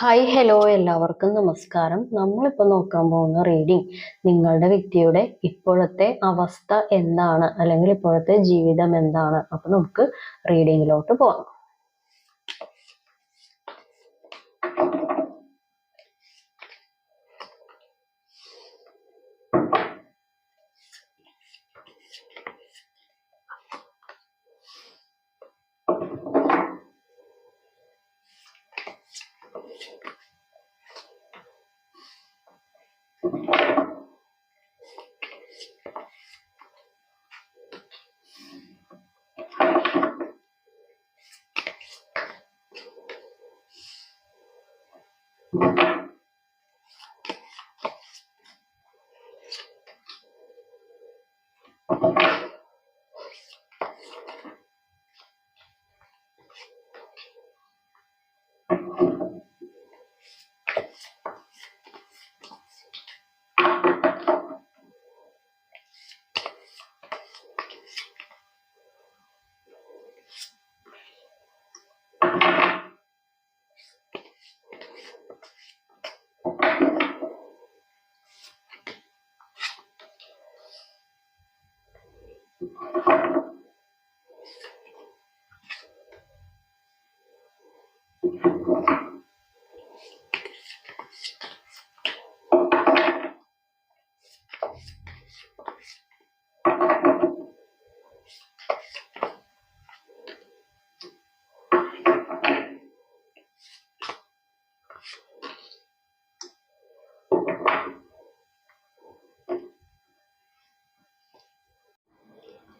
Hi hello എല്ലാവർക്കും നമസ്കാരം. നമ്മളിപ്പോൾ നോക്കാൻ പോകുന്ന റീഡിംഗ് നിങ്ങളുടെ വ്യക്തിയുടെ ഇപ്പോഴത്തെ അവസ്ഥ എന്താണ്? അല്ലെങ്കിൽ ഇപ്പോഴത്തെ ജീവിതം എന്താണ്? അപ്പൊ നമുക്ക് റീഡിങ്ങിലോട്ട് പോകാം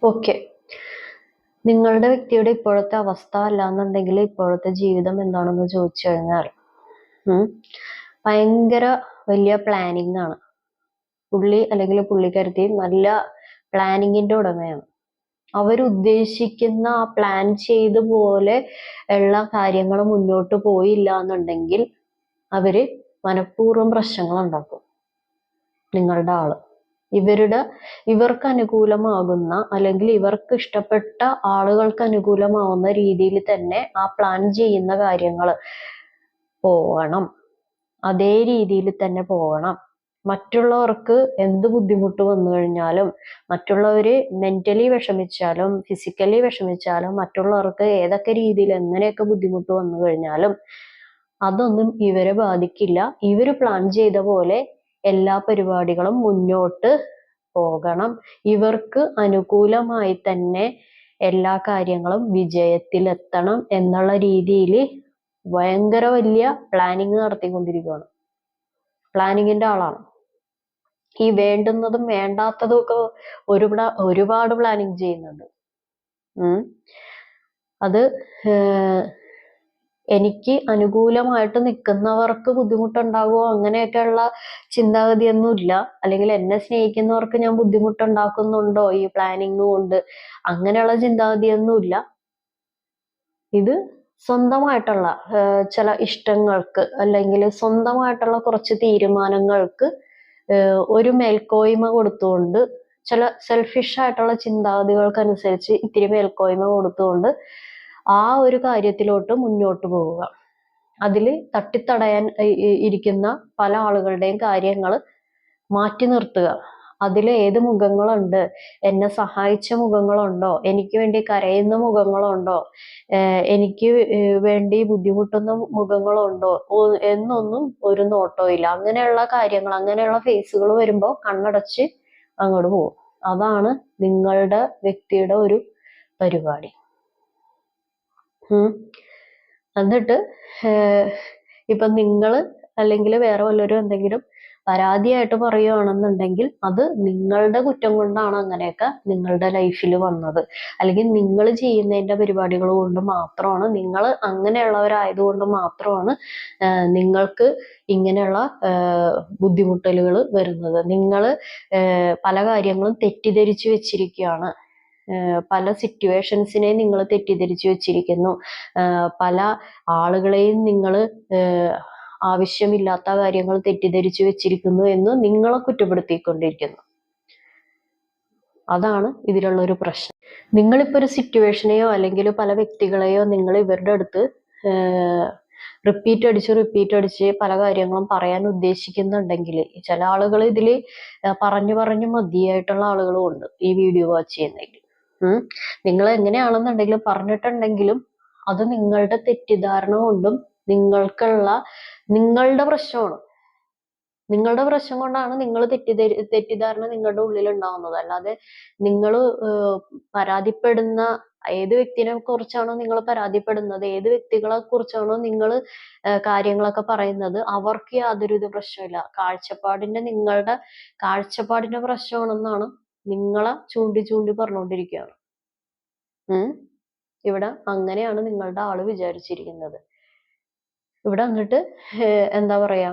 ഓക്കെ നിങ്ങളുടെ വ്യക്തിയുടെ ഇപ്പോഴത്തെ അവസ്ഥ അല്ലാന്നുണ്ടെങ്കിൽ ഇപ്പോഴത്തെ ജീവിതം എന്താണെന്ന് ചോദിച്ചു കഴിഞ്ഞാൽ ഭയങ്കര വലിയ പ്ലാനിങ് ആണ്. പുള്ളി അല്ലെങ്കിൽ പുള്ളിക്കാരത്തി നല്ല പ്ലാനിങ്ങിന്റെ ഉടമയാണ്. അവരുദ്ദേശിക്കുന്ന ആ പ്ലാൻ ചെയ്ത പോലെ ഉള്ള കാര്യങ്ങൾ മുന്നോട്ട് പോയില്ല എന്നുണ്ടെങ്കിൽ അവർ മനഃപൂർവം പ്രശ്നങ്ങൾ ഉണ്ടാക്കും നിങ്ങളുടെ ആൾ. ഇവരുടെ ഇവർക്ക് അനുകൂലമാകുന്ന അല്ലെങ്കിൽ ഇവർക്ക് ഇഷ്ടപ്പെട്ട ആളുകൾക്ക് അനുകൂലമാവുന്ന രീതിയിൽ തന്നെ ആ പ്ലാൻ ചെയ്യുന്ന കാര്യങ്ങൾ പോകണം അതേ രീതിയിൽ തന്നെ പോകണം മറ്റുള്ളവർക്ക് എന്ത് ബുദ്ധിമുട്ട് വന്നു കഴിഞ്ഞാലും മറ്റുള്ളവര് മെന്റലി വിഷമിച്ചാലും ഫിസിക്കലി വിഷമിച്ചാലും മറ്റുള്ളവർക്ക് ഏതൊക്കെ രീതിയിൽ എങ്ങനെയൊക്കെ ബുദ്ധിമുട്ട് വന്നു കഴിഞ്ഞാലും അതൊന്നും ഇവരെ ബാധിക്കില്ല. ഇവർ പ്ലാൻ ചെയ്ത പോലെ എല്ലാ പരിപാടികളും മുന്നോട്ട് പോകണം. ഇവർക്ക് അനുകൂലമായി തന്നെ എല്ലാ കാര്യങ്ങളും വിജയത്തിലെത്തണം എന്നുള്ള രീതിയിൽ ഭയങ്കര വലിയ പ്ലാനിങ് നടത്തിക്കൊണ്ടിരിക്കുകയാണ് പ്ലാനിങ്ങിന്റെ ആളാണ്. ഈ വേണ്ടുന്നതും വേണ്ടാത്തതും ഒക്കെ ഒരുപാട് ഒരുപാട് പ്ലാനിങ് ചെയ്യുന്നുണ്ട്. അത് എനിക്ക് അനുകൂലമായിട്ട് നിൽക്കുന്നവർക്ക് ബുദ്ധിമുട്ടുണ്ടാകുമോ അങ്ങനെയൊക്കെയുള്ള ചിന്താഗതിയൊന്നുമില്ല. അല്ലെങ്കിൽ എന്നെ സ്നേഹിക്കുന്നവർക്ക് ഞാൻ ബുദ്ധിമുട്ടുണ്ടാക്കുന്നുണ്ടോ ഈ പ്ലാനിങ് കൊണ്ട്? അങ്ങനെയുള്ള ചിന്താഗതിയൊന്നുമില്ല. ഇത് സ്വന്തമായിട്ടുള്ള ചില ഇഷ്ടങ്ങൾക്ക് അല്ലെങ്കിൽ സ്വന്തമായിട്ടുള്ള കുറച്ച് തീരുമാനങ്ങൾക്ക് ഒരു മേൽക്കോയ്മ കൊടുത്തുകൊണ്ട് ചില സെൽഫിഷ് ആയിട്ടുള്ള ചിന്താഗതികൾക്കനുസരിച്ച് ഇത്തിരി മേൽക്കോയ്മ കൊടുത്തുകൊണ്ട് ആ ഒരു കാര്യത്തിലോട്ട് മുന്നോട്ട് പോവുക. അതിൽ തട്ടിത്തടയാൻ ഇരിക്കുന്ന പല ആളുകളുടെയും കാര്യങ്ങൾ മാറ്റി നിർത്തുക. അതിൽ ഏത് മുഖങ്ങളുണ്ട്? എന്നെ സഹായിച്ച മുഖങ്ങളുണ്ടോ? എനിക്ക് വേണ്ടി കരയുന്ന മുഖങ്ങളുണ്ടോ? എനിക്ക് വേണ്ടി ബുദ്ധിമുട്ടുന്ന മുഖങ്ങളുണ്ടോ? എന്നൊന്നും ഒരു നോട്ടോ ഇല്ല. അങ്ങനെയുള്ള കാര്യങ്ങൾ അങ്ങനെയുള്ള ഫേസുകൾ വരുമ്പോൾ കണ്ണടച്ച് അങ്ങോട്ട് പോകും. അതാണ് നിങ്ങളുടെ വ്യക്തിയുടെ ഒരു പരിപാടി. എന്നിട്ട് ഇപ്പൊ നിങ്ങൾ അല്ലെങ്കിൽ വേറെ വല്ലവരും എന്തെങ്കിലും പരാതിയായിട്ട് പറയുകയാണെന്നുണ്ടെങ്കിൽ അത് നിങ്ങളുടെ കുറ്റം കൊണ്ടാണ് അങ്ങനെയൊക്കെ നിങ്ങളുടെ ലൈഫിൽ വന്നത്. അല്ലെങ്കിൽ നിങ്ങൾ ചെയ്യുന്നതിന്റെ പരിപാടികൾ കൊണ്ട് മാത്രമാണ് നിങ്ങൾ അങ്ങനെയുള്ളവരായതുകൊണ്ട് മാത്രമാണ് നിങ്ങൾക്ക് ഇങ്ങനെയുള്ള ബുദ്ധിമുട്ടലുകൾ വരുന്നത്. നിങ്ങൾ പല കാര്യങ്ങളും തെറ്റിദ്ധരിച്ചു വെച്ചിരിക്കുകയാണ്. പല സിറ്റുവേഷൻസിനെ നിങ്ങൾ തെറ്റിദ്ധരിച്ചു വെച്ചിരിക്കുന്നു. പല ആളുകളെയും നിങ്ങൾ ആവശ്യമില്ലാത്ത കാര്യങ്ങൾ തെറ്റിദ്ധരിച്ചു വെച്ചിരിക്കുന്നു എന്ന് നിങ്ങളെ കുറ്റപ്പെടുത്തിക്കൊണ്ടിരിക്കുന്നു. അതാണ് ഇതിലുള്ള ഒരു പ്രശ്നം. നിങ്ങളിപ്പോ ഒരു സിറ്റുവേഷനെയോ അല്ലെങ്കിൽ പല വ്യക്തികളെയോ നിങ്ങൾ ഇവരുടെ അടുത്ത് റിപ്പീറ്റ് അടിച്ച് റിപ്പീറ്റ് അടിച്ച് പല കാര്യങ്ങളും പറയാൻ ഉദ്ദേശിക്കുന്നുണ്ടെങ്കിൽ ചില ആളുകൾ ഇതിൽ പറഞ്ഞു പറഞ്ഞു മതിയായിട്ടുള്ള ആളുകളും ഉണ്ട് ഈ വീഡിയോ വാച്ച് ചെയ്യുന്നെങ്കിൽ നിങ്ങൾ എങ്ങനെയാണെന്നുണ്ടെങ്കിലും പറഞ്ഞിട്ടുണ്ടെങ്കിലും അത് നിങ്ങളുടെ തെറ്റിദ്ധാരണ കൊണ്ടും നിങ്ങൾക്കുള്ള നിങ്ങളുടെ പ്രശ്നമാണ്. നിങ്ങളുടെ പ്രശ്നം കൊണ്ടാണ് നിങ്ങൾ തെറ്റിദ്ധരി തെറ്റിദ്ധാരണ നിങ്ങളുടെ ഉള്ളിൽ ഉണ്ടാവുന്നത്. അല്ലാതെ നിങ്ങൾ പരാതിപ്പെടുന്ന ഏത് വ്യക്തിനെ കുറിച്ചാണോ നിങ്ങൾ പരാതിപ്പെടുന്നത് ഏത് വ്യക്തികളെ കുറിച്ചാണോ നിങ്ങൾ കാര്യങ്ങളൊക്കെ പറയുന്നത് അവർക്ക് യാതൊരു പ്രശ്നമില്ല കാഴ്ചപ്പാടിന്റെ നിങ്ങളുടെ കാഴ്ചപ്പാടിന്റെ പ്രശ്നമാണെന്നാണ് നിങ്ങളെ ചൂണ്ടി ചൂണ്ടി പറഞ്ഞുകൊണ്ടിരിക്കുകയാണ്. ഉം? ഇവിടെ അങ്ങനെയാണ് നിങ്ങളുടെ ആൾ വിചാരിച്ചിരിക്കുന്നത്. ഇവിടെ വന്നിട്ട് എന്താ പറയാ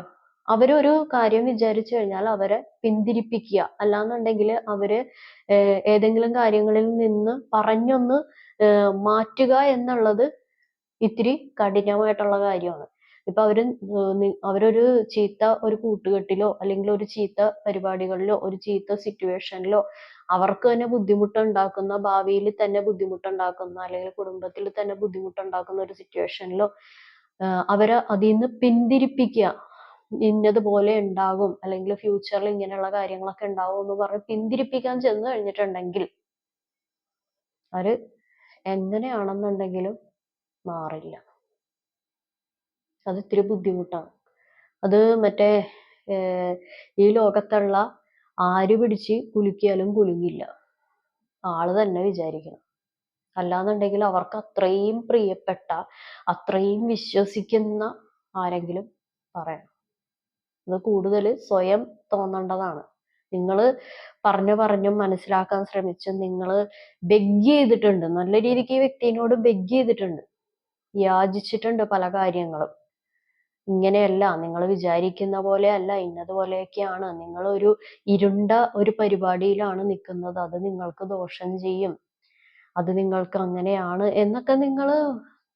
അവരൊരു കാര്യം വിചാരിച്ചു കഴിഞ്ഞാൽ അവരെ പിന്തിരിപ്പിക്കുക. അല്ലാന്നുണ്ടെങ്കിൽ അവർ ഏതെങ്കിലും കാര്യങ്ങളിൽ നിന്ന് പറഞ്ഞൊന്ന് മാറ്റുക എന്നുള്ളത് ഇത്തിരി കഠിനമായിട്ടുള്ള കാര്യമാണ്. ഇപ്പൊ അവർ അവരൊരു ചീത്ത ഒരു കൂട്ടുകെട്ടിലോ അല്ലെങ്കിൽ ഒരു ചീത്ത പരിപാടികളിലോ ഒരു ചീത്ത സിറ്റുവേഷനിലോ അവർക്ക് തന്നെ ബുദ്ധിമുട്ടുണ്ടാക്കുന്ന ഭാവിയിൽ തന്നെ ബുദ്ധിമുട്ടുണ്ടാക്കുന്ന അല്ലെങ്കിൽ കുടുംബത്തിൽ തന്നെ ബുദ്ധിമുട്ടുണ്ടാക്കുന്ന ഒരു സിറ്റുവേഷനിലോ അവരെ അതിൽ നിന്ന് പിന്തിരിപ്പിക്കുക. ഇന്നതുപോലെ ഉണ്ടാകും. അല്ലെങ്കിൽ ഫ്യൂച്ചറിൽ ഇങ്ങനെയുള്ള കാര്യങ്ങളൊക്കെ ഉണ്ടാവും എന്ന് പറഞ്ഞ് പിന്തിരിപ്പിക്കാൻ ചെന്ന് കഴിഞ്ഞിട്ടുണ്ടെങ്കിൽ അവർ എങ്ങനെയാണെന്നുണ്ടെങ്കിലും മാറില്ല. അത് ഇത്തിരി ബുദ്ധിമുട്ടാണ്. അത് മറ്റേ ഈ ലോകത്തുള്ള ആര് പിടിച്ച് കുലുക്കിയാലും കുലുങ്ങില്ല. ആൾ തന്നെ വിചാരിക്കണം. അല്ലാന്നുണ്ടെങ്കിൽ അവർക്ക് അത്രയും പ്രിയപ്പെട്ട അത്രയും വിശ്വസിക്കുന്ന ആരെങ്കിലും പറയണം. അത് കൂടുതൽ സ്വയം തോന്നേണ്ടതാണ്. നിങ്ങൾ പറഞ്ഞു പറഞ്ഞും മനസ്സിലാക്കാൻ ശ്രമിച്ചു നിങ്ങൾ ബെഗ് ചെയ്തിട്ടുണ്ട്. നല്ല രീതിക്ക് ഈ വ്യക്തിനോട് ബെഗ് ചെയ്തിട്ടുണ്ട്. യാചിച്ചിട്ടുണ്ട് പല കാര്യങ്ങളും. ഇങ്ങനെയല്ല നിങ്ങൾ വിചാരിക്കുന്ന പോലെ അല്ല ഇന്നതുപോലെയൊക്കെയാണ് നിങ്ങൾ ഒരു ഇരുണ്ട ഒരു പരിപാടിയിലാണ് നിൽക്കുന്നത്. അത് നിങ്ങൾക്ക് ദോഷം ചെയ്യും. അത് നിങ്ങൾക്ക് അങ്ങനെയാണ് എന്നൊക്കെ നിങ്ങൾ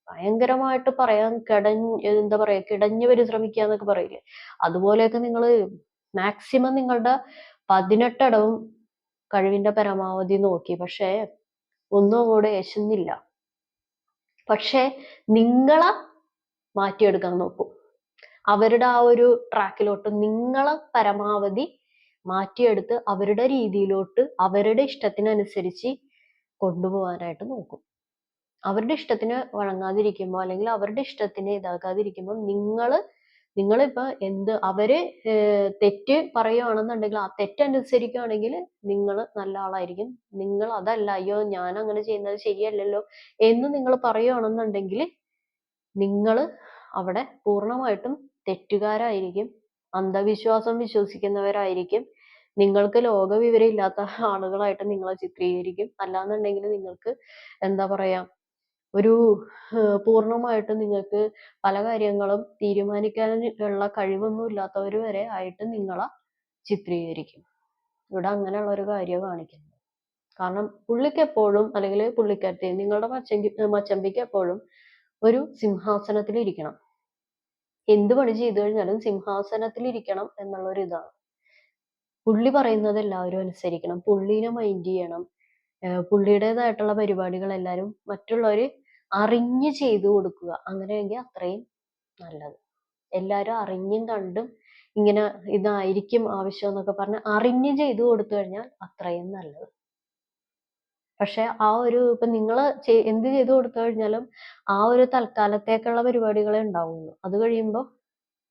ഭയങ്കരമായിട്ട് പറയാൻ കിടഞ്ഞ് എന്താ പറയാ കിടഞ്ഞു പരിശ്രമിക്കുക എന്നൊക്കെ പറയില്ലേ? അതുപോലെയൊക്കെ നിങ്ങൾ മാക്സിമം നിങ്ങളുടെ പതിനെട്ടടവും കഴിവിന്റെ പരമാവധി നോക്കി. പക്ഷേ ഒന്നും കൂടെ യശുന്നില്ല പക്ഷേ നിങ്ങളെ മാറ്റിയെടുക്കാൻ നോക്കൂ. അവരുടെ ആ ഒരു ട്രാക്കിലോട്ട് നിങ്ങളെ പരമാവധി മാറ്റിയെടുത്ത് അവരുടെ രീതിയിലോട്ട് അവരുടെ ഇഷ്ടത്തിനനുസരിച്ച് കൊണ്ടുപോകാനായിട്ട് നോക്കും. അവരുടെ ഇഷ്ടത്തിന് വഴങ്ങാതിരിക്കുമ്പോൾ അല്ലെങ്കിൽ അവരുടെ ഇഷ്ടത്തിന് ഇതാക്കാതിരിക്കുമ്പോൾ നിങ്ങൾ നിങ്ങളിപ്പോ എന്ത് അവർ തെറ്റ് പറയുകയാണെന്നുണ്ടെങ്കിൽ ആ തെറ്റനുസരിക്കുകയാണെങ്കിൽ നിങ്ങൾ നല്ല ആളായിരിക്കും. നിങ്ങൾ അതല്ല അയ്യോ ഞാൻ അങ്ങനെ ചെയ്യുന്നത് ശരിയല്ലല്ലോ എന്ന് നിങ്ങൾ പറയുകയാണെന്നുണ്ടെങ്കിൽ നിങ്ങൾ അവിടെ പൂർണമായിട്ടും തെറ്റുകാരായിരിക്കും. അന്ധവിശ്വാസം വിശ്വസിക്കുന്നവരായിരിക്കും. നിങ്ങൾക്ക് ലോകവിവരം ഇല്ലാത്ത ആളുകളായിട്ട് നിങ്ങളെ ചിത്രീകരിക്കും. അല്ലാന്നുണ്ടെങ്കിൽ നിങ്ങൾക്ക് എന്താ പറയാ ഒരു പൂർണമായിട്ട് നിങ്ങൾക്ക് പല കാര്യങ്ങളും തീരുമാനിക്കാനുള്ള കഴിവൊന്നും ഇല്ലാത്തവർ വരെ ആയിട്ട് നിങ്ങളെ ചിത്രീകരിക്കും. ഇവിടെ അങ്ങനെയുള്ള ഒരു കാര്യം കാണിക്കുന്നത് കാരണം പുള്ളിക്ക് എപ്പോഴും അല്ലെങ്കിൽ പുള്ളിക്കാരത്തെ നിങ്ങളുടെ മച്ചങ്കി മച്ചമ്പിക്ക് എപ്പോഴും ഒരു സിംഹാസനത്തിൽ ഇരിക്കണം എന്ത് പണി ചെയ്തു കഴിഞ്ഞാലും സിംഹാസനത്തിൽ ഇരിക്കണം എന്നുള്ള ഒരു ഇതാണ് പുള്ളി പറയുന്നത് എല്ലാവരും അനുസരിക്കണം. പുള്ളീനെ മൈൻഡ് ചെയ്യണം. പുള്ളിയുടേതായിട്ടുള്ള പരിപാടികൾ എല്ലാവരും മറ്റുള്ളവർ അറിഞ്ഞ് ചെയ്തു കൊടുക്കുക. അങ്ങനെയെങ്കിൽ അത്രയും നല്ലത്. എല്ലാവരും അറിഞ്ഞും കണ്ടും ഇങ്ങനെ ഇതായിരിക്കും ആവശ്യം എന്നൊക്കെ പറഞ്ഞ് അറിഞ്ഞ് ചെയ്തു കൊടുത്തു കഴിഞ്ഞാൽ അത്രയും നല്ലത്. പക്ഷെ ആ ഒരു ഇപ്പൊ നിങ്ങൾ എന്ത് ചെയ്തു കൊടുത്തു കഴിഞ്ഞാലും ആ ഒരു തൽക്കാലത്തേക്കുള്ള പരിപാടികളെ ഉണ്ടാവുള്ളൂ. അത് കഴിയുമ്പോൾ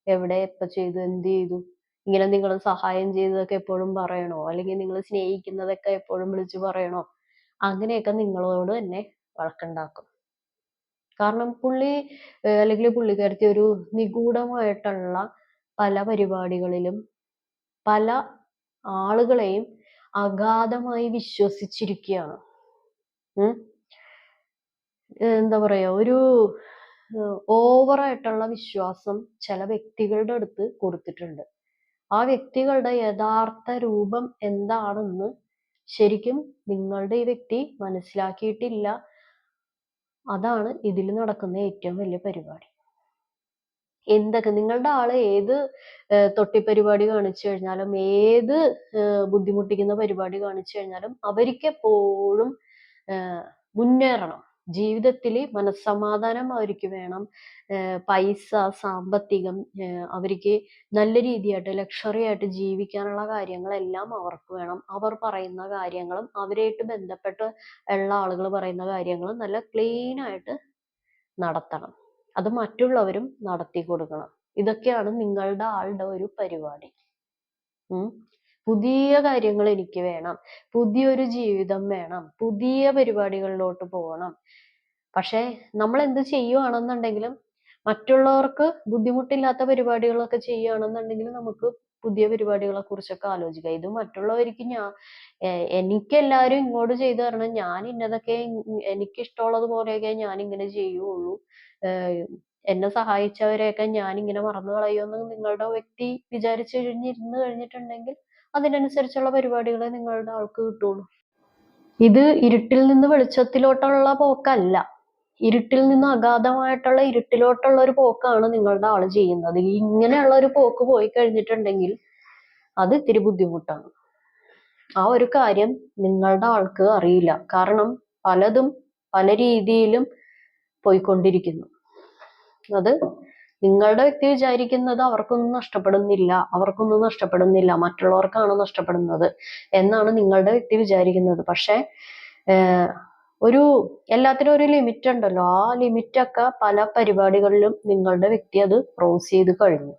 എവിടെ എപ്പോ ചെയ്തു എന്ത് ചെയ്തു? ഇങ്ങനെ നിങ്ങൾ സഹായം ചെയ്തതൊക്കെ എപ്പോഴും പറയണോ? അല്ലെങ്കിൽ നിങ്ങൾ സ്നേഹിക്കുന്നതൊക്കെ എപ്പോഴും വിളിച്ചു പറയണോ? അങ്ങനെയൊക്കെ നിങ്ങളോട് തന്നെ വഴക്കുണ്ടാക്കും. കാരണം പുള്ളി അല്ലെങ്കിൽ പുള്ളിക്കാരത്തി ഒരു നിഗൂഢമായിട്ടുള്ള പല പരിപാടികളിലും പല ആളുകളെയും അഗാധമായി വിശ്വസിച്ചിരിക്കുകയാണ്. എന്താ പറയാ ഒരു ഓവർ ആയിട്ടുള്ള വിശ്വാസം ചില വ്യക്തികളുടെ അടുത്ത് കൊടുത്തിട്ടുണ്ട്. ആ വ്യക്തികളുടെ യഥാർത്ഥ രൂപം എന്താണെന്ന് ശരിക്കും നിങ്ങളുടെ ഈ വ്യക്തി മനസ്സിലാക്കിയിട്ടില്ല. അതാണ് ഇതിൽ നടക്കുന്ന ഏറ്റവും വലിയ പരിപാടി. എന്തൊക്കെ നിങ്ങളുടെ ആൾ ഏത് തൊട്ടിപ്പരിപാടി കാണിച്ചു കഴിഞ്ഞാലും ഏത് ബുദ്ധിമുട്ടിക്കുന്ന പരിപാടി കാണിച്ചു കഴിഞ്ഞാലും അവർക്കെപ്പോഴും മുന്നേറണം. ജീവിതത്തിൽ മനസ്സമാധാനം അവർക്ക് വേണം. പൈസ സാമ്പത്തികം അവർക്ക് നല്ല രീതിയായിട്ട് ലക്ഷറി ആയിട്ട് ജീവിക്കാനുള്ള കാര്യങ്ങളെല്ലാം അവർക്ക് വേണം. അവർ പറയുന്ന കാര്യങ്ങളും അവരായിട്ട് ബന്ധപ്പെട്ട് ഉള്ള ആളുകൾ പറയുന്ന കാര്യങ്ങളും നല്ല ക്ലീൻ ആയിട്ട് നടത്തണം. അത് മറ്റുള്ളവരും നടത്തി കൊടുക്കണം ഇതൊക്കെയാണ് നിങ്ങളുടെ ആളുടെ ഒരു പരിപാടി. പുതിയ കാര്യങ്ങൾ എനിക്ക് വേണം. പുതിയൊരു ജീവിതം വേണം. പുതിയ പരിപാടികളിലോട്ട് പോകണം. പക്ഷേ നമ്മൾ എന്ത് ചെയ്യുവാണെന്നുണ്ടെങ്കിലും മറ്റുള്ളവർക്ക് ബുദ്ധിമുട്ടില്ലാത്ത പരിപാടികളൊക്കെ ചെയ്യുകയാണെന്നുണ്ടെങ്കിൽ നമുക്ക് പുതിയ പരിപാടികളെ കുറിച്ചൊക്കെ ആലോചിക്കാം. ഇത് മറ്റുള്ളവർക്ക് ഞാൻ എനിക്ക് എല്ലാവരും ഇങ്ങോട്ട് ചെയ്തു തരണം. ഞാൻ ഇന്നതൊക്കെ എനിക്ക് ഇഷ്ടമുള്ളത് പോലെയൊക്കെ ഞാൻ ഇങ്ങനെ ചെയ്യുള്ളൂ എന്നെ സഹായിച്ചവരെയൊക്കെ ഞാൻ ഇങ്ങനെ മറന്നു കളയുമെന്ന് നിങ്ങളുടെ വ്യക്തി വിചാരിച്ചു കഴിഞ്ഞിരുന്നു കഴിഞ്ഞിട്ടുണ്ടെങ്കിൽ അതിനനുസരിച്ചുള്ള പരിപാടികളെ നിങ്ങളുടെ ആൾക്ക് കിട്ടുള്ളൂ. ഇത് ഇരുട്ടിൽ നിന്ന് വെളിച്ചത്തിലോട്ടുള്ള പോക്കല്ല. ഇരുട്ടിൽ നിന്ന് അഗാധമായിട്ടുള്ള ഇരുട്ടിലോട്ടുള്ള ഒരു പോക്കാണ് നിങ്ങളുടെ ആൾ ചെയ്യുന്നത്. ഇങ്ങനെയുള്ള ഒരു പോക്ക് പോയി കഴിഞ്ഞിട്ടുണ്ടെങ്കിൽ അത് ഇത്തിരി ബുദ്ധിമുട്ടാണ്. ആ ഒരു കാര്യം നിങ്ങളുടെ ആൾക്ക് അറിയില്ല. കാരണം പലതും പല രീതിയിലും പോയിക്കൊണ്ടിരിക്കുന്നു. അത് നിങ്ങളുടെ വ്യക്തി വിചാരിക്കുന്നത് അവർക്കൊന്നും നഷ്ടപ്പെടുന്നില്ല അവർക്കൊന്നും നഷ്ടപ്പെടുന്നില്ല മറ്റുള്ളവർക്കാണ് നഷ്ടപ്പെടുന്നത് എന്നാണ് നിങ്ങളുടെ വ്യക്തി വിചാരിക്കുന്നത്. പക്ഷെ ഒരു എല്ലാത്തിനും ഒരു ലിമിറ്റ് ഉണ്ടല്ലോ. ആ ലിമിറ്റ് ഒക്കെ പല പരിപാടികളിലും നിങ്ങളുടെ വ്യക്തി അത് ക്രോസ് ചെയ്ത് കഴിഞ്ഞു.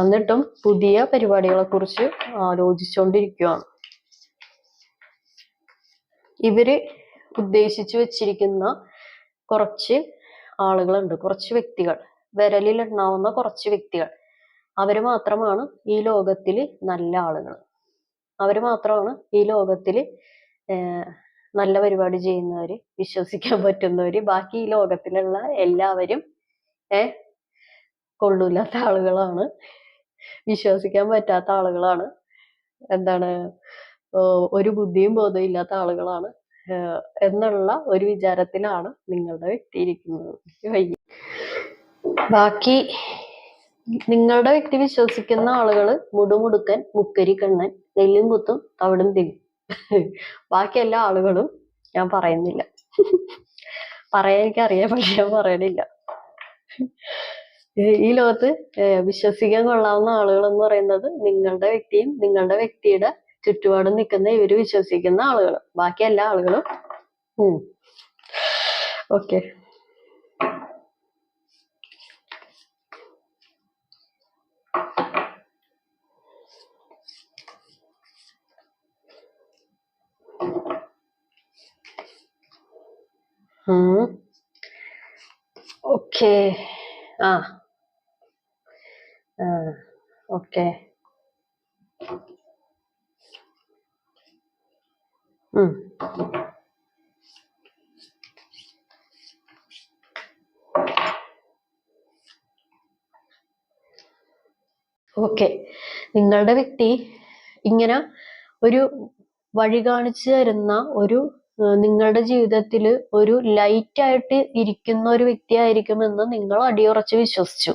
എന്നിട്ടും പുതിയ പരിപാടികളെ കുറിച്ച് ആലോചിച്ചുകൊണ്ടിരിക്കുകയാണ് ഇവർ ഉദ്ദേശിച്ചു വെച്ചിരിക്കുന്ന കുറച്ച് ആളുകളുണ്ട്. കുറച്ച് വ്യക്തികൾ. വിരലിൽ എണ്ണാവുന്ന കുറച്ച് വ്യക്തികൾ. അവർ മാത്രമാണ് ഈ ലോകത്തിൽ നല്ല ആളുകൾ അവർ മാത്രമാണ് ഈ ലോകത്തിൽ നല്ല പരിപാടി ചെയ്യുന്നവര് വിശ്വസിക്കാൻ പറ്റുന്നവര്. ബാക്കി ഈ ലോകത്തിലുള്ള എല്ലാവരും ഏ കൊള്ളൂല്ലാത്ത ആളുകളാണ്. വിശ്വസിക്കാൻ പറ്റാത്ത ആളുകളാണ്. എന്താണ് ഒരു ബുദ്ധിയും ബോധവും ഇല്ലാത്ത ആളുകളാണ്. എന്നുള്ള ഒരു വിചാരത്തിലാണ് നിങ്ങളുടെ വ്യക്തി ഇരിക്കുന്നത് ബാക്കി നിങ്ങളുടെ വ്യക്തി വിശ്വസിക്കുന്ന ആളുകൾ മുടുമുടുക്കൻ മുക്കരി കണ്ണൻ നെല്ലും കുത്തും തവിടും തിന്നും. ബാക്കി എല്ലാ ആളുകളും ഞാൻ പറയുന്നില്ല. പറയാൻ എനിക്കറിയാം പക്ഷെ ഞാൻ പറയണില്ല. ഈ ലോകത്ത് വിശ്വസിക്കാൻ കൊള്ളാവുന്ന ആളുകൾ എന്ന് പറയുന്നത് നിങ്ങളുടെ വ്യക്തിയും നിങ്ങളുടെ വ്യക്തിയുടെ ചുറ്റുപാടും നിൽക്കുന്ന ഇവർ വിശ്വസിക്കുന്ന ആളുകൾ ബാക്കി എല്ലാ ആളുകളും ഓക്കെ ഓക്കെ ആ. Okay okay. നിങ്ങളുടെ വ്യക്തി ഇങ്ങനെ ഒരു വഴി കാണിച്ചു തരുന്ന ഒരു നിങ്ങളുടെ ജീവിതത്തിൽ ഒരു ലൈറ്റ് ആയിട്ട് ഇരിക്കുന്ന ഒരു വ്യക്തിയായിരിക്കുമെന്ന് നിങ്ങൾ അടിയുറച്ച് വിശ്വസിച്ചു.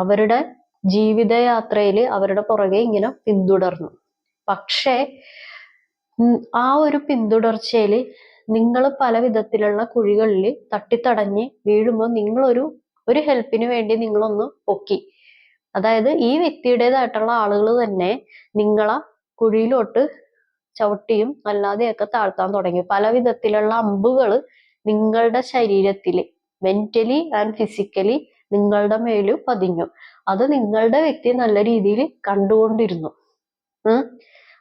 അവരുടെ ജീവിതയാത്രയിൽ അവരുടെ പുറകെ ഇങ്ങനെ പിന്തുടർന്നു. പക്ഷേ ആ ഒരു പിന്തുടർച്ചയിൽ നിങ്ങൾ പല വിധത്തിലുള്ള കുഴികളിൽ തട്ടിത്തടഞ്ഞ് വീഴുമ്പോൾ നിങ്ങളൊരു ഒരു ഹെൽപ്പിന് വേണ്ടി നിങ്ങളൊന്ന് പൊക്കി. അതായത് ഈ വ്യക്തിയുടേതായിട്ടുള്ള ആളുകൾ തന്നെ നിങ്ങളെ കുഴിയിലോട്ട് ചവിട്ടിയും അല്ലാതെയൊക്കെ താഴ്ത്താൻ തുടങ്ങി. പല വിധത്തിലുള്ള അമ്പുകൾ നിങ്ങളുടെ ശരീരത്തിൽ മെന്റലി ആൻഡ് ഫിസിക്കലി നിങ്ങളുടെ മേലും പതിഞ്ഞു. അത് നിങ്ങളുടെ വ്യക്തി നല്ല രീതിയിൽ കണ്ടുകൊണ്ടിരുന്നു.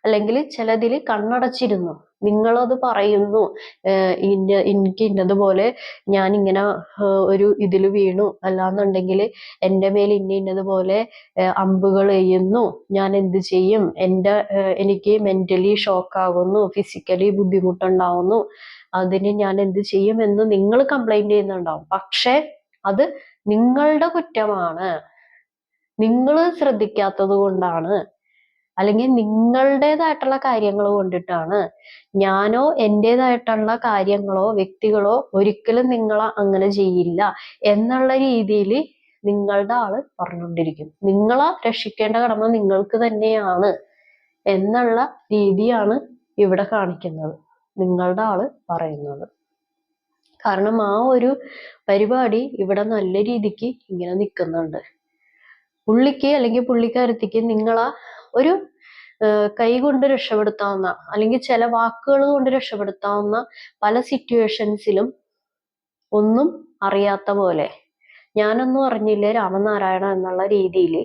അല്ലെങ്കിൽ ചിലതിൽ കണ്ണടച്ചിരുന്നു. നിങ്ങളത് പറയുന്നു. ഇന്ന എനിക്ക് ഇന്നതുപോലെ ഞാൻ ഇങ്ങനെ ഒരു ഇതിൽ വീണു അല്ലാന്നുണ്ടെങ്കിൽ എന്റെ മേൽ ഇന്ന ഇന്നതുപോലെ അമ്പുകൾ എയ്യുന്നു. ഞാൻ എന്ത് ചെയ്യും? എന്റെ എനിക്ക് മെന്റലി ഷോക്കാകുന്നു ഫിസിക്കലി ബുദ്ധിമുട്ടുണ്ടാവുന്നു. അതിന് ഞാൻ എന്ത് ചെയ്യും എന്ന് നിങ്ങൾ കംപ്ലൈന്റ് ചെയ്യുന്നുണ്ടാവും. പക്ഷെ അത് നിങ്ങളുടെ കുറ്റമാണ്. നിങ്ങൾ ശ്രദ്ധിക്കാത്തത് കൊണ്ടാണ്. അല്ലെങ്കിൽ നിങ്ങളുടേതായിട്ടുള്ള കാര്യങ്ങൾ കൊണ്ടിട്ടാണ് ഞാനോ എന്റെതായിട്ടുള്ള കാര്യങ്ങളോ വ്യക്തികളോ ഒരിക്കലും നിങ്ങളെ അങ്ങനെ ചെയ്യില്ല എന്നുള്ള രീതിയിൽ നിങ്ങളുടെ ആൾ പറഞ്ഞുകൊണ്ടിരിക്കും. നിങ്ങളെ രക്ഷിക്കേണ്ട കടമ നിങ്ങൾക്ക് തന്നെയാണ് എന്നുള്ള രീതിയാണ് ഇവിടെ കാണിക്കുന്നത്. നിങ്ങളുടെ ആൾ പറയുന്നത്. കാരണം ആ ഒരു പരിപാടി ഇവിടെ നല്ല രീതിക്ക് ഇങ്ങനെ നിൽക്കുന്നുണ്ട് പുള്ളിക്ക് അല്ലെങ്കിൽ പുള്ളിക്കാരത്തിക്ക് നിങ്ങളാ ഒരു കൈകൊണ്ട് രക്ഷപ്പെടുത്താവുന്ന അല്ലെങ്കിൽ ചില വാക്കുകൾ കൊണ്ട് രക്ഷപ്പെടുത്താവുന്ന പല സിറ്റുവേഷൻസിലും ഒന്നും അറിയാത്ത പോലെ ഞാനൊന്നും അറിഞ്ഞില്ലേ രാമനാരായണ എന്നുള്ള രീതിയിൽ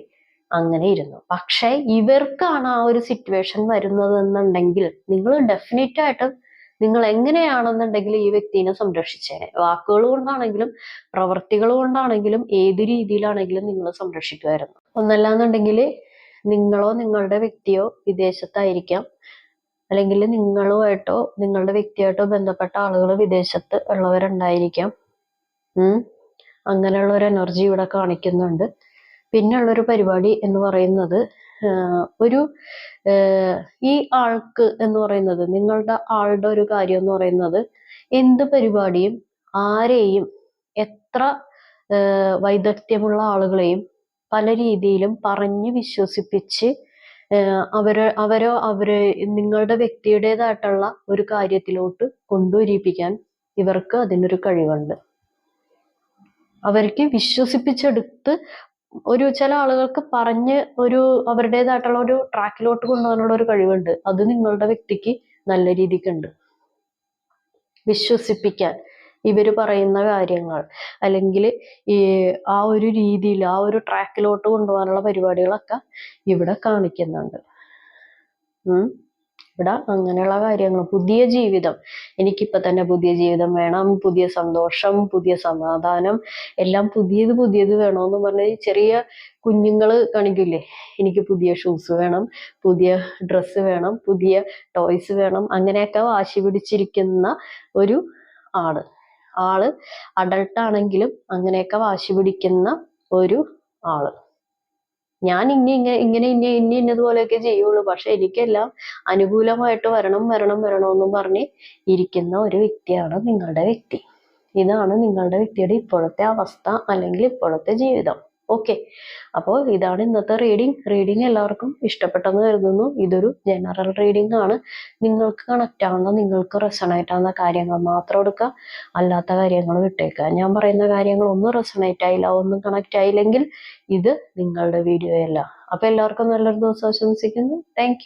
അങ്ങനെ ഇരുന്നു. പക്ഷെ ഇവർക്കാണ് ആ ഒരു സിറ്റുവേഷൻ വരുന്നത് എന്നുണ്ടെങ്കിൽ നിങ്ങൾ ഡെഫിനറ്റ് ആയിട്ട് നിങ്ങൾ എങ്ങനെയാണെന്നുണ്ടെങ്കിൽ ഈ വ്യക്തിനെ സംരക്ഷിച്ചേനെ. വാക്കുകൾ കൊണ്ടാണെങ്കിലും പ്രവൃത്തികൾ കൊണ്ടാണെങ്കിലും ഏത് രീതിയിലാണെങ്കിലും നിങ്ങൾ സംരക്ഷിക്കുമായിരുന്നു. ഒന്നല്ലാന്നുണ്ടെങ്കിൽ നിങ്ങളോ നിങ്ങളുടെ വ്യക്തിയോ വിദേശത്തായിരിക്കാം. അല്ലെങ്കിൽ നിങ്ങളുമായിട്ടോ നിങ്ങളുടെ വ്യക്തിയായിട്ടോ ബന്ധപ്പെട്ട ആളുകൾ വിദേശത്ത് ഉള്ളവരുണ്ടായിരിക്കാം. അങ്ങനെയുള്ള ഒരു എനർജി ഇവിടെ കാണിക്കുന്നുണ്ട്. പിന്നെയുള്ളൊരു പരിപാടി എന്ന് പറയുന്നത് ഒരു ഈ ആൾക്ക് എന്ന് പറയുന്നത് നിങ്ങളുടെ ആളുടെ ഒരു കാര്യം എന്ന് പറയുന്നത് എന്ത് പരിപാടിയും ആരെയും എത്ര വൈദഗ്ധ്യമുള്ള ആളുകളെയും പല രീതിയിലും പറഞ്ഞ് വിശ്വസിപ്പിച്ച് അവരെ അവരോ അവരെ നിങ്ങളുടെ വ്യക്തിയുടേതായിട്ടുള്ള ഒരു കാര്യത്തിലോട്ട് കൊണ്ടുവരിപ്പിക്കാൻ ഇവർക്ക് അതിനൊരു കഴിവുണ്ട്. അവർക്ക് വിശ്വസിപ്പിച്ചെടുത്ത് ഒരു ചില ആളുകൾക്ക് പറഞ്ഞ് ഒരു അവരുടേതായിട്ടുള്ള ഒരു ട്രാക്കിലോട്ട് കൊണ്ടുപോകാനുള്ള ഒരു കഴിവുണ്ട്. അത് നിങ്ങളുടെ വ്യക്തിക്ക് നല്ല രീതിക്കുണ്ട്. വിശ്വസിപ്പിക്കാൻ. ഇവർ പറയുന്ന കാര്യങ്ങൾ. അല്ലെങ്കിൽ ഈ ആ ഒരു രീതിയിൽ ആ ഒരു ട്രാക്കിലോട്ട് കൊണ്ടുപോകാനുള്ള പരിപാടികളൊക്കെ ഇവിടെ കാണിക്കുന്നുണ്ട്. ഇവിടെ അങ്ങനെയുള്ള കാര്യങ്ങൾ. പുതിയ ജീവിതം. എനിക്കിപ്പോ തന്നെ പുതിയ ജീവിതം വേണം. പുതിയ സന്തോഷം പുതിയ സമാധാനം. എല്ലാം പുതിയത് പുതിയത് വേണമെന്ന് പറഞ്ഞ് ചെറിയ കുഞ്ഞുങ്ങൾ കാണിക്കില്ലേ? എനിക്ക് പുതിയ ഷൂസ് വേണം പുതിയ ഡ്രസ്സ് വേണം പുതിയ ടോയ്സ് വേണം. അങ്ങനെയൊക്കെ വാശി പിടിച്ചിരിക്കുന്ന ഒരു ആൾ. ആൾ അഡൾട്ട് ആണെങ്കിലും അങ്ങനെയൊക്കെ വാശി പിടിക്കുന്ന ഒരു ആൾ. ഞാൻ ഇനി ഇങ്ങനെ ഇനി ഇനി ഇന്നതുപോലെയൊക്കെ ചെയ്യുള്ളൂ. പക്ഷെ എനിക്കെല്ലാം അനുകൂലമായിട്ട് വരണം വരണം വരണമെന്നും പറഞ്ഞ് ഇരിക്കുന്ന ഒരു വ്യക്തിയാണ് നിങ്ങളുടെ വ്യക്തി. ഇതാണ് നിങ്ങളുടെ വ്യക്തിയുടെ ഇപ്പോഴത്തെ അവസ്ഥ അല്ലെങ്കിൽ ഇപ്പോഴത്തെ ജീവിതം. ഓക്കെ അപ്പോൾ ഇതാണ് ഇന്നത്തെ റീഡിംഗ് റീഡിംഗ് എല്ലാവർക്കും ഇഷ്ടപ്പെട്ടെന്ന് കരുതുന്നു. ഇതൊരു ജനറൽ റീഡിംഗ് ആണ്. നിങ്ങൾക്ക് കണക്റ്റ് ആവുന്ന നിങ്ങൾക്ക് റെസണേറ്റ് ആവുന്ന കാര്യങ്ങൾ മാത്രം എടുക്കുക. അല്ലാത്ത കാര്യങ്ങൾ വിട്ടേക്കുക. ഞാൻ പറയുന്ന കാര്യങ്ങൾ ഒന്നും റെസണേറ്റ് ആയില്ല ഒന്നും കണക്റ്റ് ആയില്ലെങ്കിൽ ഇത് നിങ്ങളുടെ വീഡിയോ അല്ല. അപ്പൊ എല്ലാവർക്കും നല്ലൊരു ദിവസം ആശംസിക്കുന്നു. താങ്ക്